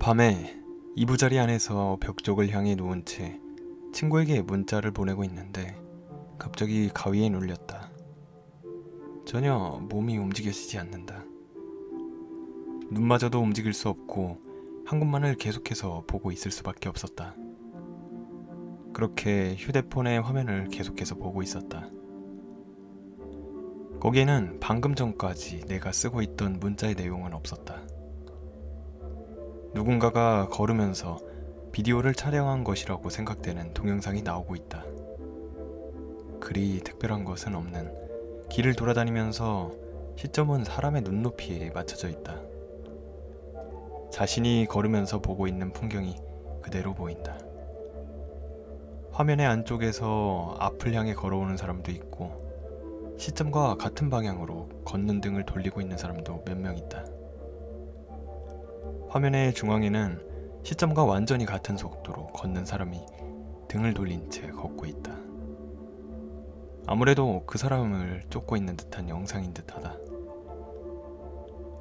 밤에 이부자리 안에서 벽 쪽을 향해 누운 채 친구에게 문자를 보내고 있는데 갑자기 가위에 눌렸다. 전혀 몸이 움직여지지 않는다. 눈마저도 움직일 수 없고 한 곳만을 계속해서 보고 있을 수밖에 없었다. 그렇게 휴대폰의 화면을 계속해서 보고 있었다. 거기에는 방금 전까지 내가 쓰고 있던 문자의 내용은 없었다. 누군가가 걸으면서 비디오를 촬영한 것이라고 생각되는 동영상이 나오고 있다. 그리 특별한 것은 없는 길을 돌아다니면서 시점은 사람의 눈높이에 맞춰져 있다. 자신이 걸으면서 보고 있는 풍경이 그대로 보인다. 화면의 안쪽에서 앞을 향해 걸어오는 사람도 있고 시점과 같은 방향으로 걷는 등을 돌리고 있는 사람도 몇 명 있다. 화면의 중앙에는 시점과 완전히 같은 속도로 걷는 사람이 등을 돌린 채 걷고 있다. 아무래도 그 사람을 쫓고 있는 듯한 영상인 듯하다.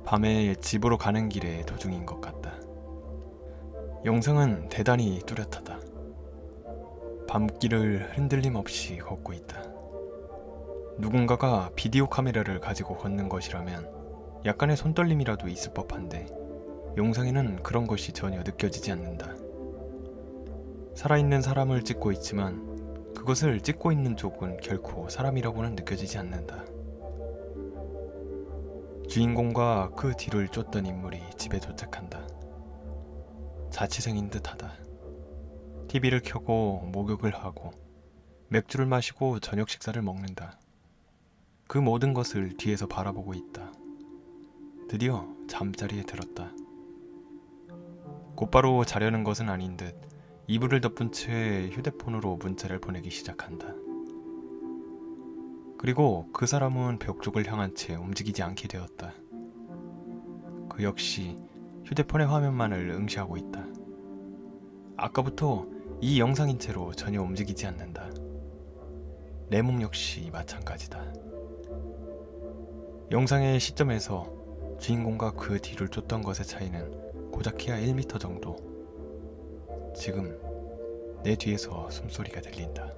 밤에 집으로 가는 길의 도중인 것 같다. 영상은 대단히 뚜렷하다. 밤길을 흔들림 없이 걷고 있다. 누군가가 비디오 카메라를 가지고 걷는 것이라면 약간의 손떨림이라도 있을 법한데 영상에는 그런 것이 전혀 느껴지지 않는다. 살아있는 사람을 찍고 있지만 그것을 찍고 있는 쪽은 결코 사람이라고는 느껴지지 않는다. 주인공과 그 뒤를 쫓던 인물이 집에 도착한다. 자취생인 듯하다. TV를 켜고 목욕을 하고 맥주를 마시고 저녁 식사를 먹는다. 그 모든 것을 뒤에서 바라보고 있다. 드디어 잠자리에 들었다. 곧바로 자려는 것은 아닌 듯 이불을 덮은 채 휴대폰으로 문자를 보내기 시작한다. 그리고 그 사람은 벽 쪽을 향한 채 움직이지 않게 되었다. 그 역시 휴대폰의 화면만을 응시하고 있다. 아까부터 이 영상인 채로 전혀 움직이지 않는다. 내 몸 역시 마찬가지다. 영상의 시점에서 주인공과 그 뒤를 쫓던 것의 차이는 고작해야 1m 정도. 지금 내 뒤에서 숨소리가 들린다.